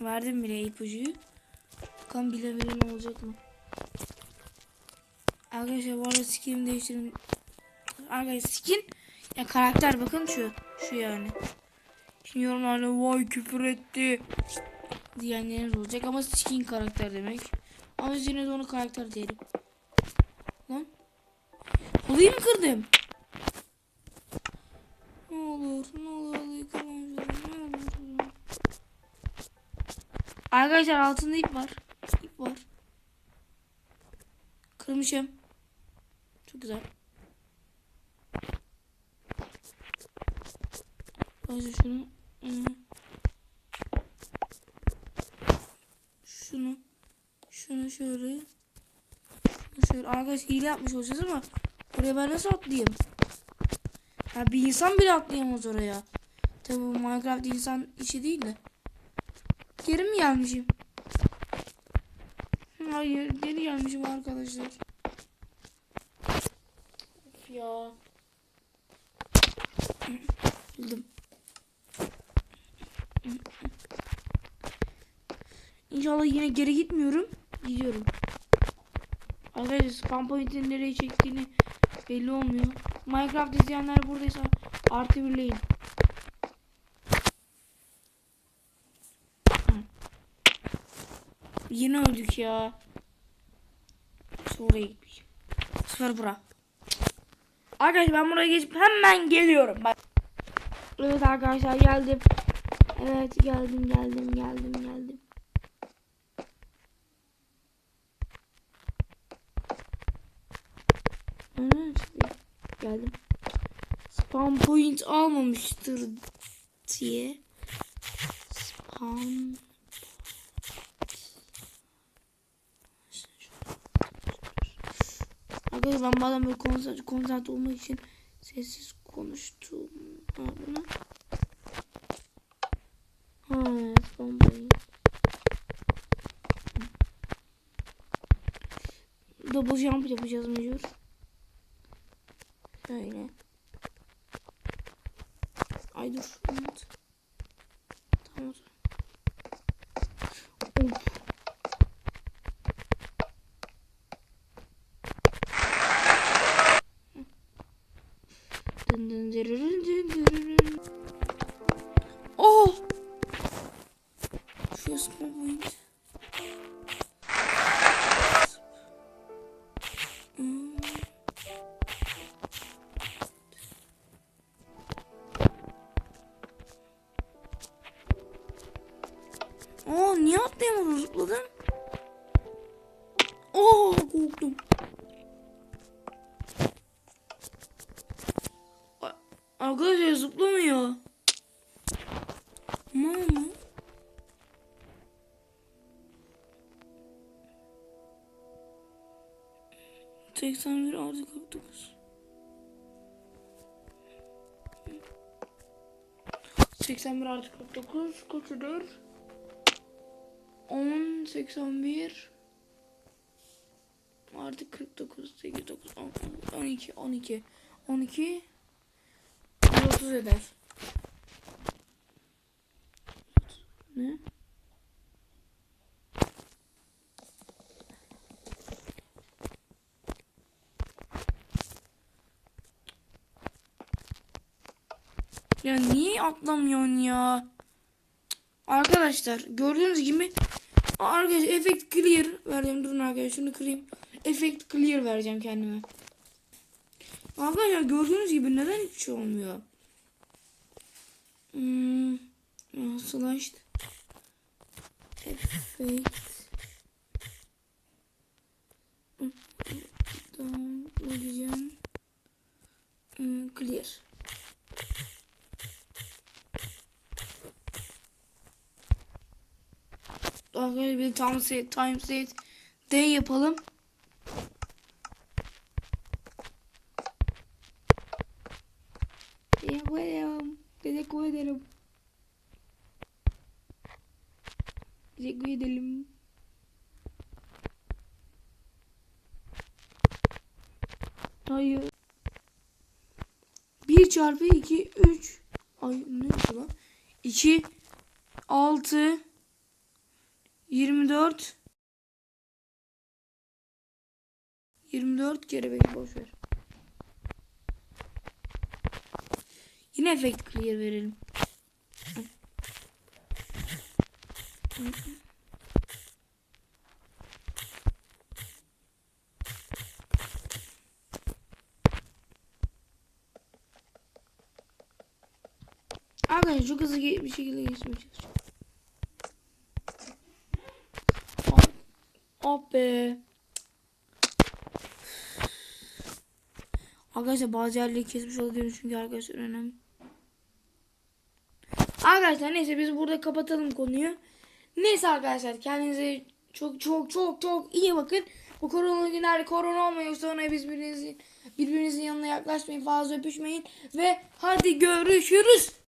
Verdim bile ipucuyu. Bakalım bilebilen olacak mı? Arkadaşlar bu arada skinimi değiştirin. Arkadaşlar skin ya karakter bakın şu. Şu yani. Şimdi yorumlarda vay küfür etti diyenleriniz olacak ama skin karakter demek. Ama biz yine de onu karakter diyelim. Lan. Halıyı mı kırdım? Ne olur ne olur halıyı kırmam Arkadaşlar altında ip var. İp var. Kırmışım. Çok güzel. Arkadaşlar şunu. Şunu. Şunu şöyle. Şunu şöyle. Arkadaşlar hile yapmış olacağız ama oraya ben nasıl atlayayım? Ya bir insan bile atlayamaz oraya. Tabi bu Minecraft insan işi değil de. Geri mi gelmişim? Hayır geri gelmişim arkadaşlar. Of ya. Bildim. İnşallah yine geri gitmiyorum. Gidiyorum. Arkadaşlar spam point'in nereye çektiğini belli olmuyor. Minecraft izleyenler buradaysa artı birleyin. Yine öldük ya. Sonra gitmiş. Sıfır bura. Arkadaşlar ben buraya geçip hemen geliyorum. Bak. Evet arkadaşlar geldim. Evet geldim geldim geldim geldim. Geldim. Spam point almamıştır diye. Spam Arkadaşlar ben bazen böyle konsantre, konsantre olmak için sessiz konuştum. Ha bu ne? Ha bombayı. Double jump yapacağız mecbur. Şöyle. Ay dur. Tamam. Of. Aa niye atlayamadım zıpladım? Oo korktum. Arkadaşlar zıplamıyor. Mama. Seksen bir artı kırk dokuz. Seksen bir artı kırk dokuz? On, seksen bir artı kırk dokuz, sekiz, dokuz, on, on iki, on iki, on iki, otuz eder. Ne? Ya niye atlamıyorsun ya? Arkadaşlar gördüğünüz gibi arkadaşlar efekt clear vereceğim. Durun arkadaşlar şunu kırayım. Efekt clear vereceğim kendime. Arkadaşlar gördüğünüz gibi neden hiç şey olmuyor? Hmm, ya, slash efekt Tamam, vereceğim. Hmm, clear. Arkadaşlar bir time set, time set D yapalım. Teşekkür ederim. Teşekkür ederim. Teşekkür. Hayır. 1 çarpı 2 3 Ay ne lan? 2 6 24 24 kere 5 boş ver. Yine efekt clear verelim. Arkadaşlar çok hızlı bir şekilde geçmeye çalışacağım. Ah, ah. Arkadaşlar bazı yerleri kesmiş olabilirim çünkü arkadaşlar önemli. Arkadaşlar neyse biz burada kapatalım konuyu. Neyse arkadaşlar kendinize çok çok çok çok iyi bakın. Bu korona günlerde korona olmuyor sonra biz birbirinizin, birbirinizin yanına yaklaşmayın fazla öpüşmeyin ve hadi görüşürüz.